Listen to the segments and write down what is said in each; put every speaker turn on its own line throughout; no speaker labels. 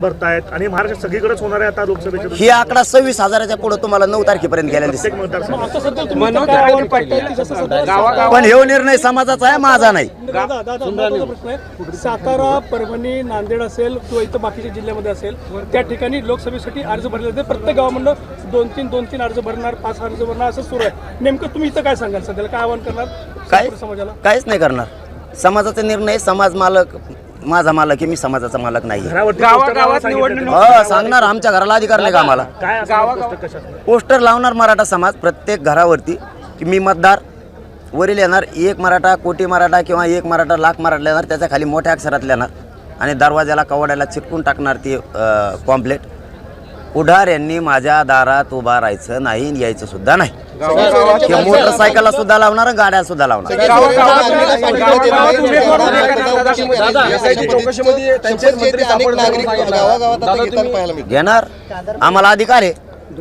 भरतायत आणि महाराष्ट्रात सगळीकडेच होणार आहे आता लोकसभेच्या
ही आकडा सव्वीस हजाराच्या पुढे तुम्हाला नऊ तारखेपर्यंत गेल्या दिसेल.
प्रत्येक मतदारसंघात.
पण हे निर्णय समाजाचा आहे माझा नाही.
दादा दादा महत्त्वाचा प्रश्न आहे. सातारा परभणी नांदेड असेल किंवा इथं बाकीच्या जिल्ह्यामध्ये असेल त्या ठिकाणी लोकसभेसाठी अर्ज भरले जाते प्रत्येक गावामधनं दोन तीन दोन तीन अर्ज भरणार पाच अर्ज भरणार असं सुरू आहे. नेमकं तुम्ही इथं काय सांगाल सध्याला? काय आव्हान करणार
काय
संपूर्ण समाजाला?
काहीच नाही करणार. समाजाचा निर्णय समाज मालक माझा मालक आहे मी समाजाचा मालक नाही
सांगितलं
हो सांगणार आमच्या घराला अधिकार नाही का आम्हाला?
काय पोस्टर कशात?
पोस्टर लावणार मराठा समाज प्रत्येक घरावरती की मी मतदार वरील येणार एक मराठा कोटी मराठा किंवा एक मराठा लाख मराठा येणार त्याच्याखाली मोठ्या अक्षरात लिहिणार आणि दरवाजाला कवड्याला चिटकून टाकणार ती पॉम्पलेट पुढार यांनी माझ्या दारात उभा राहायचं नाही आणि यायचं सुद्धा नाही. ते मोटरसायकलला सुद्धा लावणार गाड्या सुद्धा लावणार. घेणार. आम्हाला अधिकार आहे.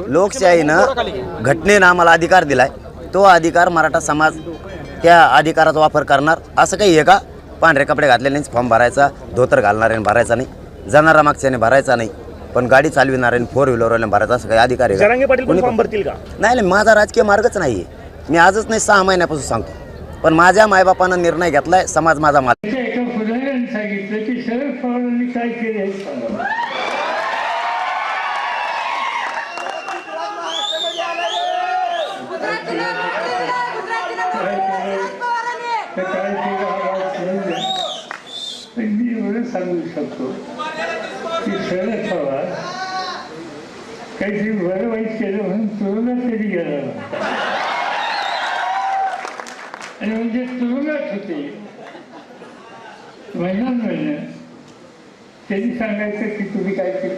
लोकशाहीनं घटनेनं आम्हाला अधिकार दिलाय. तो अधिकार मराठा समाज त्या अधिकाराचा वापर करणार. असं काही आहे का? पांढरे कपडे घातलेल्यानेच फॉर्म भरायचा धोतर घालणाऱ्याने भरायचा नाही. जाणारा मागच्याने भरायचा नाही. पण गाडी चालविणाऱ्याने फोर व्हीलरवाल्याने भरायचा असं काही अधिकार आहे
जरांगे
का?
पाटील पण
कोणी
फॉर्म भरतील का
नाही नाही माझा राजकीय मार्गच नाही आहे मी आजच नाही सहा महिन्यापासून सांगतो पण माझ्या मायबापानं निर्णय घेतलाय समाज माझा माल
त्याच्या एका पुढाऱ्याने सांगितलं की शरद पवारांनी काय केले हे सांगा काय केलं हा भाग सोडून द्या. पण मी एवढं सांगू शकतो की शरद पवार काहीतरी बरं वाईट केलं म्हणून तुरुंगात कधी गेला आणि म्हणजे तुरुंगात होते. महिन्यान महिन्यात. त्यांनी सांगायचं की तुम्ही काय केलं